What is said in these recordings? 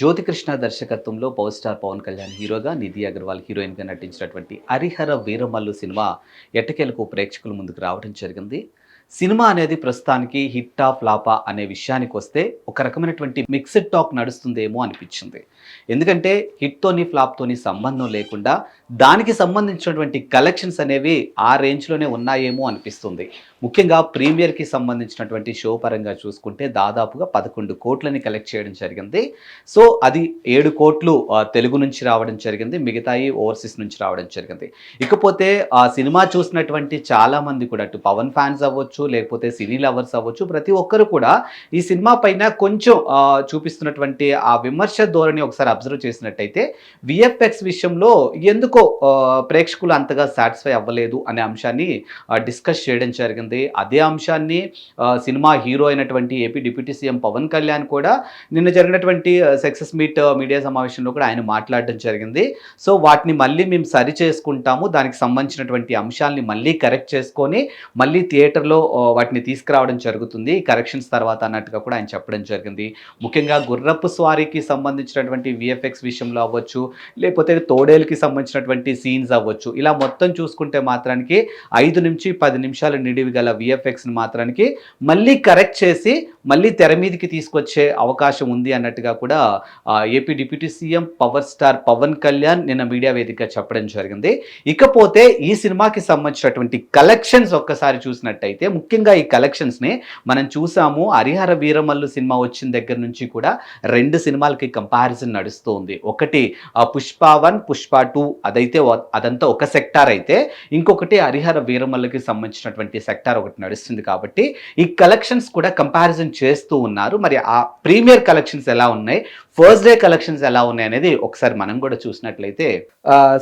జ్యోతికృష్ణ దర్శకత్వంలో power star Pawan Kalyan హీరోగా నిధి అగర్వాల్ హీరోయిన్గా నటించినటువంటి హరిహర వీరమల్లు సినిమా ఎట్టకేలకు ప్రేక్షకుల ముందుకు రావడం జరిగింది. సినిమా అనేది ప్రస్తుతానికి హిట్టా ఫ్లాపా అనే విషయానికి వస్తే ఒక రకమైనటువంటి మిక్స్డ్ టాక్ నడుస్తుందేమో అనిపించింది. ఎందుకంటే హిట్తోని ఫ్లాప్తోని సంబంధం లేకుండా దానికి సంబంధించినటువంటి కలెక్షన్స్ అనేవి ఆ రేంజ్లోనే ఉన్నాయేమో అనిపిస్తుంది. ముఖ్యంగా ప్రీమియర్కి సంబంధించినటువంటి షో పరంగా చూసుకుంటే దాదాపుగా పదకొండు కోట్లని కలెక్ట్ చేయడం జరిగింది. సో అది ఏడు కోట్లు తెలుగు నుంచి రావడం జరిగింది. మిగతాయి ఓవర్సీస్ నుంచి రావడం జరిగింది. ఇకపోతే ఆ సినిమా చూసినటువంటి చాలా మంది కూడా అటు పవన్ ఫ్యాన్స్ అవ్వచ్చు లేకపోతే సినీ లవర్స్ అవ్వచ్చు ప్రతి ఒక్కరు కూడా ఈ సినిమా పైన కొంచెం చూపిస్తున్నటువంటి ఆ విమర్శ ధోరణి ఒకసారి అబ్జర్వ్ చేసినట్టయితే విఎఫ్ఎక్స్ విషయంలో ఎందుకో ప్రేక్షకులు అంతగా సాటిస్ఫై అవ్వలేదు అనే అంశాన్ని డిస్కస్ చేయడం జరిగింది. అదే అంశాన్ని సినిమా హీరో అయినటువంటి AP deputy CM Pawan Kalyan కూడా నిన్న జరిగినటువంటి సక్సెస్ మీట్ మీడియా సమావేశంలో కూడా ఆయన మాట్లాడడం జరిగింది. సో వాటిని మళ్ళీ మేము సరి చేసుకుంటాము. దానికి సంబంధించినటువంటి అంశాలని మళ్ళీ కరెక్ట్ చేసుకొని మళ్ళీ థియేటర్లో వాటిని తీసుకురావడం జరుగుతుంది. కరెక్షన్స్ తర్వాత అన్నట్టుగా కూడా ఆయన చెప్పడం జరిగింది. ముఖ్యంగా గుర్రపు స్వారీకి సంబంధించినటువంటి విఎఫ్ఎక్స్ విషయంలో అవ్వచ్చు లేకపోతే తోడేలకి సంబంధించినటువంటి సీన్స్ అవ్వచ్చు. ఇలా మొత్తం చూసుకుంటే మాత్రానికి ఐదు నుంచి పది నిమిషాలు నిడివిగా గల విఎఫ్ఎక్స్ని మాత్రానికి మళ్ళీ కరెక్ట్ చేసి మళ్ళీ తెర మీదకి తీసుకొచ్చే అవకాశం ఉంది అన్నట్టుగా కూడా AP deputy CM power star Pawan Kalyan నిన్న మీడియా వేదికగా చెప్పడం జరిగింది. ఇకపోతే ఈ సినిమాకి సంబంధించినటువంటి కలెక్షన్స్ ఒక్కసారి చూసినట్టయితే ముఖ్యంగా ఈ కలెక్షన్స్ని మనం చూసాము. హరిహర వీరమల్లు సినిమా వచ్చిన దగ్గర నుంచి కూడా రెండు సినిమాలకి కంపారిజన్ నడుస్తుంది. ఒకటి పుష్ప వన్ పుష్ప టూ అదైతే అదంతా ఒక సెక్టార్ అయితే ఇంకొకటి హరిహర వీరమల్లుకి సంబంధించినటువంటి సెక్టార్ ఒకటి నడుస్తుంది కాబట్టి ఈ కలెక్షన్స్ కూడా కంపారిజన్ చేస్తూ ఉన్నారు. మరి ఆ ప్రీమియర్ కలెక్షన్స్ ఎలా ఉన్నాయి? ఫస్ట్ డే కలెక్షన్స్ ఎలా ఉన్నాయి అనేది ఒకసారి మనం కూడా చూసినట్లయితే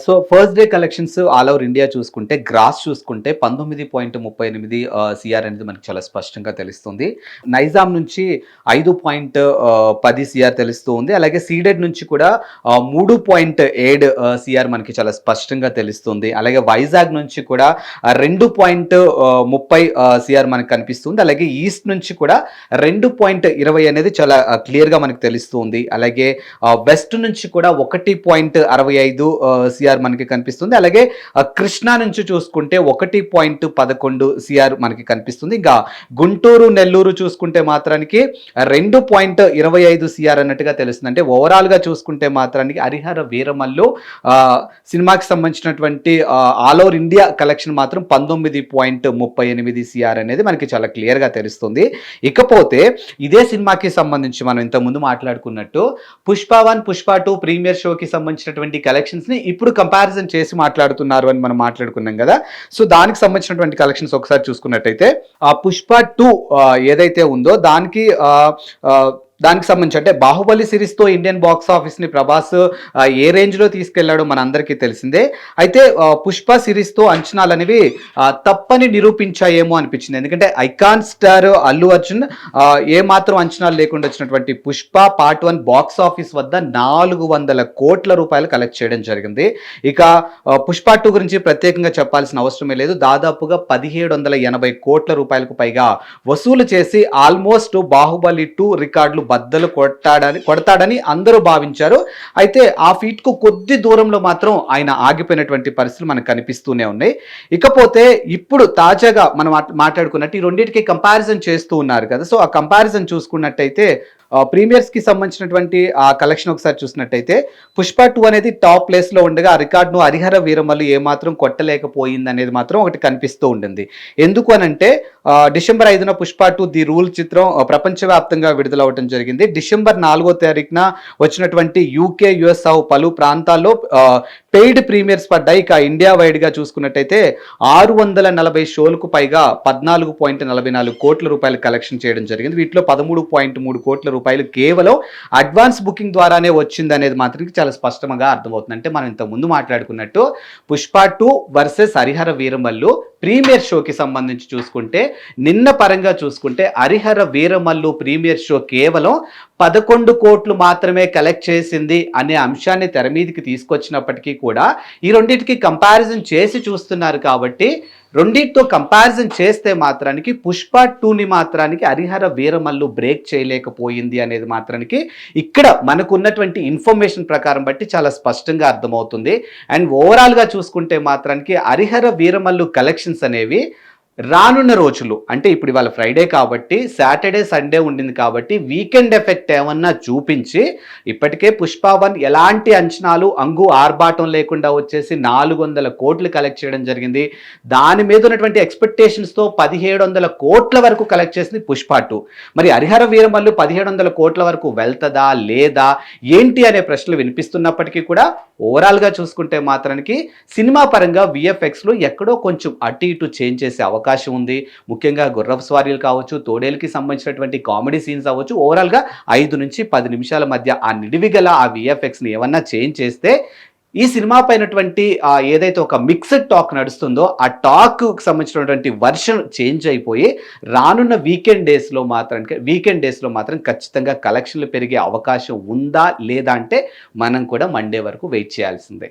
so first day collections all over India చూసుకుంటే గ్రాస్ చూసుకుంటే పంతొమ్మిది పాయింట్ ముప్పై ఎనిమిది సిఆర్ అనేది మనకి చాలా స్పష్టంగా తెలుస్తుంది. నైజాం నుంచి ఐదు పాయింట్ పది సిఆర్ తెలుస్తూ ఉంది. అలాగే సీడెడ్ నుంచి కూడా మూడు పాయింట్ ఏడు సిఆర్ మనకి చాలా స్పష్టంగా తెలుస్తుంది. అలాగే వైజాగ్ నుంచి కూడా రెండు పాయింట్ ముప్పై ముప్పై సిఆర్ మనకి కనిపిస్తుంది. అలాగే ఈస్ట్ నుంచి కూడా రెండు పాయింట్ ఇరవై అనేది చాలా క్లియర్గా మనకి తెలుస్తుంది. అలాగే వెస్ట్ నుంచి కూడా ఒకటి పాయింట్ అరవై ఐదు సిఆర్ మనకి కనిపిస్తుంది. అలాగే కృష్ణా నుంచి చూసుకుంటే ఒకటి పాయింట్ పదకొండు సిఆర్ మనకి కనిపిస్తుంది. ఇంకా గుంటూరు నెల్లూరు చూసుకుంటే మాత్రానికి రెండు పాయింట్ ఇరవై ఐదు సిఆర్ అన్నట్టుగా తెలుస్తుంది. అంటే ఓవరాల్గా చూసుకుంటే మాత్రానికి హరిహర వీరమల్లు సినిమాకి సంబంధించినటువంటి ఆల్ ఓవర్ ఇండియా కలెక్షన్ మాత్రం పంతొమ్మిది పాయింట్ ముప్పై ఎనిమిది సిఆర్ అనేది మనకి చాలా క్లియర్గా తెలుస్తుంది. ఇకపోతే ఇదే సినిమాకి సంబంధించి మనం ఇంతకుముందు మాట్లాడుకున్నట్టు Pushpa one Pushpa two premiere షోకి సంబంధించినటువంటి కలెక్షన్స్ని ఇప్పుడు కంపారిజన్ చేసి మాట్లాడుతున్నారు అని మనం మాట్లాడుకున్నాం కదా. సో దానికి సంబంధించినటువంటి కలెక్షన్స్ ఒకసారి చూసుకున్నట్టయితే ఆ పుష్ప టూ ఏదైతే ఉందో దానికి ఆ, దానికి సంబంధించి అంటే బాహుబలి సిరీస్తో ఇండియన్ బాక్స్ ఆఫీస్ని ప్రభాస్ ఏ రేంజ్లో తీసుకెళ్ళాడో మనందరికీ తెలిసిందే. అయితే పుష్ప సిరీస్తో అంచనాలు అనేవి తప్పని నిరూపించాయేమో అనిపించింది. ఎందుకంటే ఐకాన్ స్టార్ అల్లు అర్జున్ ఏ మాత్రం అంచనాలు లేకుండా వచ్చినటువంటి Pushpa part one box office వద్ద నాలుగు వందల కోట్ల రూపాయలు కలెక్ట్ చేయడం జరిగింది. ఇక పుష్ప టూ గురించి ప్రత్యేకంగా చెప్పాల్సిన అవసరమే లేదు. దాదాపుగా పదిహేడు వందల ఎనభై కోట్ల రూపాయలకు పైగా వసూలు చేసి ఆల్మోస్ట్ బాహుబలి టూ రికార్డులు బద్దలు కొట్టాడని కొడతాడని అందరూ భావించారు. అయితే ఆ ఫీట్కు కొద్ది దూరంలో మాత్రం ఆయన ఆగిపోయినటువంటి పరిస్థితులు మనకు కనిపిస్తూనే ఉన్నాయి. ఇకపోతే ఇప్పుడు తాజాగా మనం మాట్లాడుకున్నట్టు ఈ రెండింటికి కంపారిజన్ చేస్తూ ఉన్నారు కదా. సో ఆ కంపారిజన్ చూసుకున్నట్టయితే ప్రీమియర్స్కి సంబంధించినటువంటి ఆ కలెక్షన్ ఒకసారి చూసినట్టయితే పుష్ప టూ అనేది టాప్ ప్లేస్లో ఉండగా ఆ రికార్డును హరిహర వీరమల్లు ఏమాత్రం కొట్టలేకపోయింది అనేది మాత్రం ఒకటి కనిపిస్తూ ఉంటుంది ఎందుకు అనంటే డిసెంబర్ ఐదున పుష్ప టూ ది రూల్ చిత్రం ఆ, ప్రపంచవ్యాప్తంగా విడుదలవటం జరిగింది. డిసెంబర్ నాలుగో తారీఖున వచ్చినటువంటి యూకే యుఎస్ సహా పలు ప్రాంతాల్లో పెయిడ్ ప్రీమియర్స్ పడ్డాయి. ఇక ఇండియా వైడ్గా చూసుకున్నట్టయితే ఆరు వందల నలభై షోలకు పైగా పద్నాలుగు పాయింట్ నలభై నాలుగు కోట్ల రూపాయలు కలెక్షన్ చేయడం జరిగింది. వీటిలో పదమూడు పాయింట్ మూడు కోట్ల రూపాయలు కేవలం అడ్వాన్స్ బుకింగ్ ద్వారానే వచ్చింది అనేది మాత్రం చాలా స్పష్టంగా అర్థమవుతుంది. అంటే మనం ఇంత ముందు మాట్లాడుకున్నట్టు Pushpa two versus Harihara Veeramallu premiere షోకి సంబంధించి చూసుకుంటే నిన్న పరంగా చూసుకుంటే హరిహర వీరమల్లు ప్రీమియర్ షో కేవలం పదకొండు కోట్లు మాత్రమే కలెక్ట్ చేసింది అనే అంశాన్ని తెర మీదకి తీసుకొచ్చినప్పటికీ కూడా ఈ రెండింటికి కంపారిజన్ చేసి చూస్తున్నారు కాబట్టి రెండింటితో కంపారిజన్ చేస్తే మాత్రానికి పుష్ప టూని మాత్రానికి హరిహర వీరమల్లు బ్రేక్ చేయలేకపోయింది అనేది మాత్రానికి ఇక్కడ మనకు ఉన్నటువంటి ఇన్ఫర్మేషన్ ప్రకారం బట్టి చాలా స్పష్టంగా అర్థమవుతుంది. అండ్ ఓవరాల్గా చూసుకుంటే మాత్రానికి హరిహర వీరమల్లు కలెక్షన్స్ అనేవి రానున్న రోజులు అంటే ఇప్పుడు ఇవాళ ఫ్రైడే కాబట్టి సాటర్డే సండే ఉండింది కాబట్టి వీకెండ్ ఎఫెక్ట్ ఏమన్నా చూపించి ఇప్పటికే పుష్ప వన్ ఎలాంటి అంచనాలు అంగు ఆర్భాటం లేకుండా వచ్చేసి నాలుగు వందల కోట్లు కలెక్ట్ చేయడం జరిగింది. దాని మీద ఉన్నటువంటి ఎక్స్పెక్టేషన్స్తో పదిహేడు వందల కోట్ల వరకు కలెక్ట్ చేసింది పుష్ప టూ మరి హరిహర వీరమల్లు పదిహేడు వందల కోట్ల వరకు వెళ్తదా లేదా ఏంటి అనే ప్రశ్నలు వినిపిస్తున్నప్పటికీ కూడా ఓవరాల్గా చూసుకుంటే మాత్రానికి సినిమా పరంగా విఎఫ్ఎక్స్లో ఎక్కడో కొంచెం అటు ఇటు చేంజ్ చేసే అవకాశం అవకాశం ఉంది. ముఖ్యంగా గుర్రపు స్వారీలు కావచ్చు తోడేలకి సంబంధించినటువంటి కామెడీ సీన్స్ అవ్వచ్చు. ఓవరాల్గా ఐదు నుంచి పది నిమిషాల మధ్య ఆ నిడివి గల ఆ విఎఫ్ఎక్స్ని ఏమన్నా చేంజ్ చేస్తే ఈ సినిమా పైనటువంటి ఏదైతే ఒక మిక్స్డ్ టాక్ నడుస్తుందో ఆ టాక్కి సంబంధించినటువంటి వర్షన్ చేంజ్ అయిపోయి రానున్న వీకెండ్ డేస్లో మాత్రం వీకెండ్ డేస్లో మాత్రం ఖచ్చితంగా కలెక్షన్లు పెరిగే అవకాశం ఉందా లేదా అంటే మనం కూడా మండే వరకు వెయిట్ చేయాల్సిందే.